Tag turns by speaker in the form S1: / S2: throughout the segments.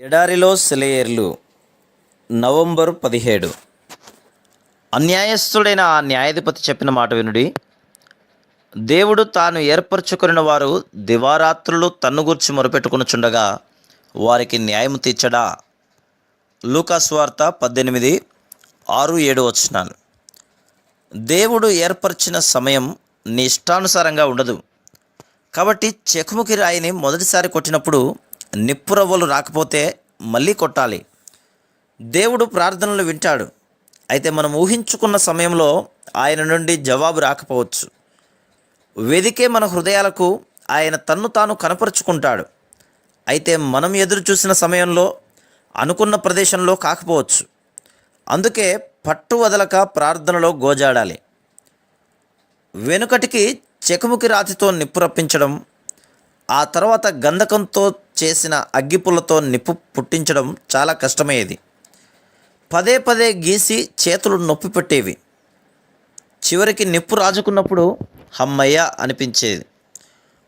S1: ఎడారిలో సెలయేర్లు. నవంబర్ పదిహేడు. అన్యాయస్థుడైన ఆ న్యాయాధిపతి చెప్పిన మాట వినుడి. దేవుడు తాను ఏర్పరచుకున్న వారు దివారాత్రులు తన్ను గూర్చి మొరపెట్టుకునిచుండగా వారికి న్యాయం తీర్చడా? లూకాస్ వార్త పద్దెనిమిది ఆరు ఏడు వచ్చినాను దేవుడు ఏర్పరిచిన సమయం నీ ఇష్టానుసారంగా ఉండదు. కాబట్టి చెకుముకి రాయిని మొదటిసారి కొట్టినప్పుడు నిప్పురవ్వలు రాకపోతే మళ్ళీ కొట్టాలి. దేవుడు ప్రార్థనలు వింటాడు. అయితే మనం ఊహించుకున్న సమయంలో ఆయన నుండి జవాబు రాకపోవచ్చు. వెదికే మన హృదయాలకు ఆయన తన్ను తాను కనపరుచుకుంటాడు. అయితే మనం ఎదురు చూసిన సమయంలో అనుకున్న ప్రదేశంలో కాకపోవచ్చు. అందుకే పట్టు వదలక ప్రార్థనలో గోజాడాలి. వెనుకటికి చెకుముకి రాతితో నిప్పు రప్పించడం ఆ తర్వాత గంధకంతో చేసిన అగ్గిపుల్లతో నిప్పు పుట్టించడం చాలా కష్టమయ్యేది. పదే పదే గీసి చేతులు నొప్పి పెట్టేవి. చివరికి నిప్పు రాజుకున్నప్పుడు హమ్మయ్య అనిపించేది.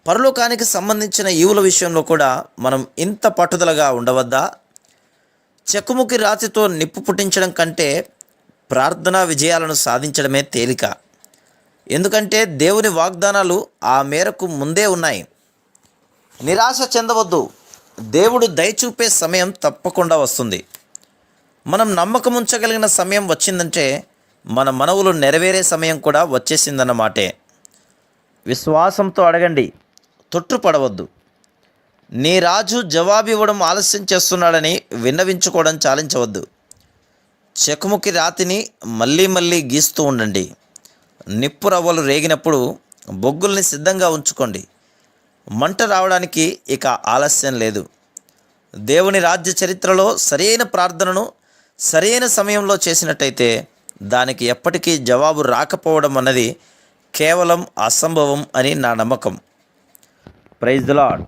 S1: పరలోకానికి సంబంధించిన ఈవుల విషయంలో కూడా మనం ఇంత పట్టుదలగా ఉండవద్దా? చెక్కుముకి రాతితో నిప్పు పుట్టించడం కంటే ప్రార్థనా విజయాలను సాధించడమే తేలిక. ఎందుకంటే దేవుని వాగ్దానాలు ఆ మేరకు ముందే ఉన్నాయి. నిరాశ చెందవద్దు. దేవుడు దయచూపే సమయం తప్పకుండా వస్తుంది. మనం నమ్మకం ఉంచగలిగిన సమయం వచ్చిందంటే మన మనవులు నెరవేరే సమయం కూడా వచ్చేసిందన్నమాటే విశ్వాసంతో అడగండి. తొట్టుపడవద్దు. నీ రాజు జవాబు ఇవ్వడం ఆలస్యం చేస్తున్నాడని విన్నవించుకోవడం చాలించవద్దు. చెకుముకి రాతిని మళ్ళీ మళ్ళీ గీస్తూ ఉండండి. నిప్పు రవ్వలు రేగినప్పుడు బొగ్గుల్ని సిద్ధంగా ఉంచుకోండి. మంట రావడానికి ఇక ఆలస్యం లేదు. దేవుని రాజ్య చరిత్రలో సరైన ప్రార్థనను సరైన సమయంలో చేసినట్టయితే దానికి ఎప్పటికీ జవాబు రాకపోవడం అన్నది కేవలం అసంభవం అని నా నమ్మకం. Praise the lord